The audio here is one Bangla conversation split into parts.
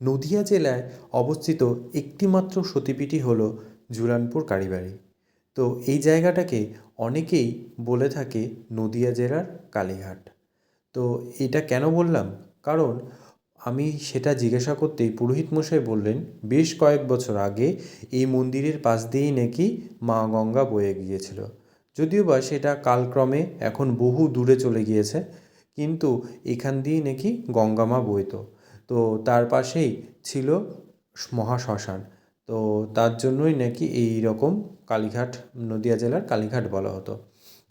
নদিয়া জেলায় অবস্থিত একটিমাত্র সতীপীঠই হলো জুরানপুর কালীবাড়ি। তো এই জায়গাটাকে অনেকেই বলে থাকে নদিয়া জেলার কালীঘাট। তো এটা কেন বললাম? কারণ আমি সেটা জিজ্ঞাসা করতেই পুরোহিত মশাই বললেন, বেশ কয়েক বছর আগে এই মন্দিরের পাশ দিয়েই নাকি মা গঙ্গা বয়ে গিয়েছিল। যদিও বা সেটা কালক্রমে এখন বহু দূরে চলে গিয়েছে, কিন্তু এখান দিয়েই নাকি গঙ্গা মা বইতো। তো তার পাশেই ছিল মহাশ্মশান। তো তার জন্যই নাকি এই রকম কালীঘাট, নদিয়া জেলার কালীঘাট বলা হতো।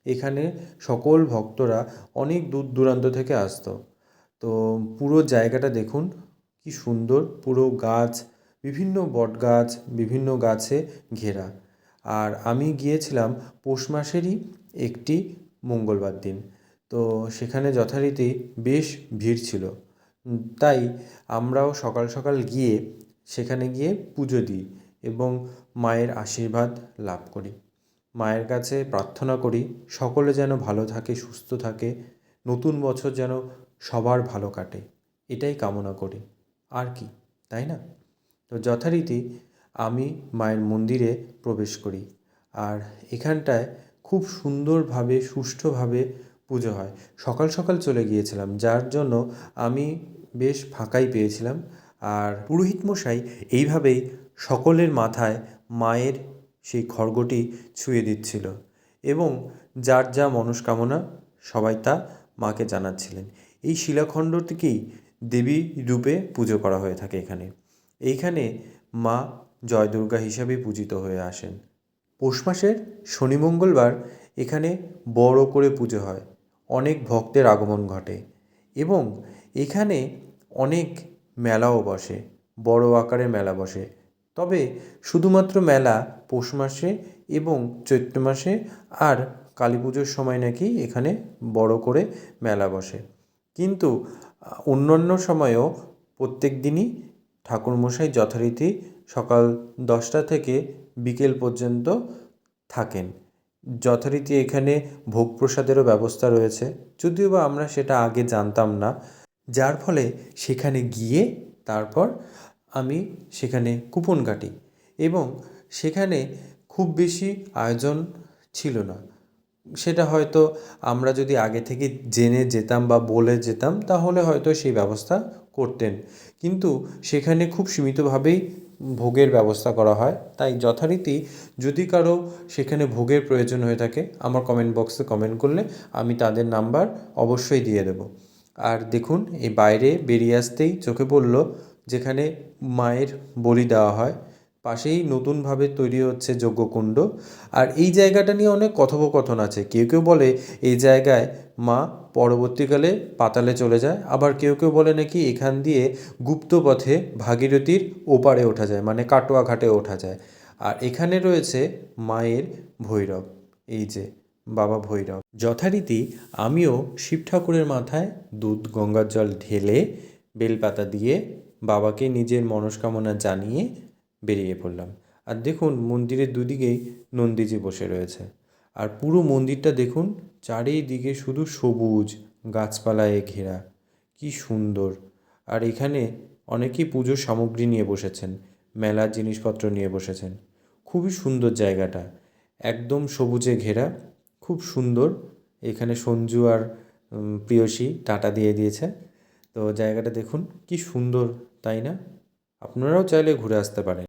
এখানে সকল ভক্তরা অনেক দূর দূরান্ত থেকে আসতো। তো পুরো জায়গাটা দেখুন, কি সুন্দর, পুরো গাছ, বিভিন্ন বট গাছ বিভিন্ন গাছে ঘেরা। আর আমি গিয়েছিলাম পৌষ মাসেরই একটি মঙ্গলবার দিন। তো সেখানে যথারীতি বেশ ভিড় ছিল। তাই আমরাও সকাল সকাল গিয়ে সেখানে গিয়ে পুজো দিই এবং মায়ের আশীর্বাদ লাভ করি। মায়ের কাছে প্রার্থনা করি, সকলে যেন ভালো থাকে, সুস্থ থাকে, নতুন বছর যেন সবার ভালো কাটে, এটাই কামনা করি। আর কি, তাই না? তো যথারীতি আমি মায়ের মন্দিরে প্রবেশ করি আর এখানটায় খুব সুন্দরভাবে, সুষ্ঠুভাবে পুজো হয়। সকাল সকাল চলে গিয়েছিলাম, যার জন্য আমি বেশ ফাঁকাই পেয়েছিলাম। আর পুরোহিত মশাই এইভাবেই সকলের মাথায় মায়ের সেই খড়গটি ছুঁয়ে দিচ্ছিল এবং যার যা মনস্কামনা সবাই তা মাকে জানাচ্ছিলেন। এই শিলাখণ্ডটিকেই দেবী রূপে পুজো করা হয়ে থাকে এখানে। এইখানে মা জয় দুর্গা হিসাবে পূজিত হয়ে আসেন। পৌষ মাসের শনি মঙ্গলবার এখানে বড় করে পুজো হয়। অনেক ভক্তের আগমন ঘটে এবং এখানে অনেক মেলাও বসে, বড় আকারে মেলা বসে। তবে শুধুমাত্র মেলা পৌষ মাসে এবং চৈত্র মাসে আর কালী পুজোর সময় নাকি এখানে বড় করে মেলা বসে। কিন্তু, অন্যান্য সময়েও প্রত্যেক দিনই ঠাকুরমশাই যথারীতি সকাল দশটা থেকে বিকেল পর্যন্ত থাকেন। যথারীতি এখানে ভোগ প্রসাদেরও ব্যবস্থা রয়েছে। যদিও বা আমরা সেটা আগে জানতাম না যার ফলে সেখানে গিয়ে তারপর আমি সেখানে কুপন কাটি এবং সেখানে খুব বেশি আয়োজন ছিল না। সেটা হয়তো আমরা যদি আগে থেকে জেনে যেতাম বা বলে যেতাম, তাহলে হয়তো সেই ব্যবস্থা করতেন। কিন্তু সেখানে খুব সীমিতভাবেই ভোগের ব্যবস্থা করা হয়। তাই যথারীতি যদি কারও সেখানে ভোগের প্রয়োজন হয়ে থাকে, আমার কমেন্ট বক্সে কমেন্ট করলে আমি তাদের নাম্বার অবশ্যই দিয়ে দেবো। আর দেখুন, এই বাইরে বেরিয়ে আসতেই চোখে পড়ল যেখানে মায়ের বলি দেওয়া হয়। পাশেই নতুনভাবে তৈরি হচ্ছে যজ্ঞকুণ্ড। আর এই জায়গাটা নিয়ে অনেক কথোপকথন আছে। কেউ কেউ বলে এই জায়গায় মা পরবর্তীকালে পাতালে চলে যায়। আবার কেউ কেউ বলে নাকি এখান দিয়ে গুপ্ত পথে ভাগীরথীর ওপারে ওঠা যায় মানে কাটোয়া ঘাটে ওঠা যায়। আর এখানে রয়েছে মায়ের ভৈরব। এই যে বাবা ভৈরব। যথারীতি আমিও শিব ঠাকুরের মাথায় দুধ, গঙ্গার জল ঢেলে বেলপাতা দিয়ে বাবাকে নিজের মনস্কামনা জানিয়ে বেরিয়ে পড়লাম। আর দেখুন, মন্দিরের দুদিকেই নন্দীজি বসে রয়েছে। আর পুরো মন্দিরটা দেখুন, চারিদিকে শুধু সবুজ, গাছপালায় ঘেরা। কি সুন্দর। আর এখানে অনেকেই পুজোর সামগ্রী নিয়ে বসেছেন, মেলার জিনিসপত্র নিয়ে বসেছেন। খুবই সুন্দর জায়গাটা। একদম সবুজে ঘেরা। খুব সুন্দর। এখানে সঞ্জু আর প্রিয়সী টাটা দিয়ে দিয়েছে। তো জায়গাটা দেখুন, কি সুন্দর, তাই না? আপনারাও চাইলে ঘুরে আসতে পারেন।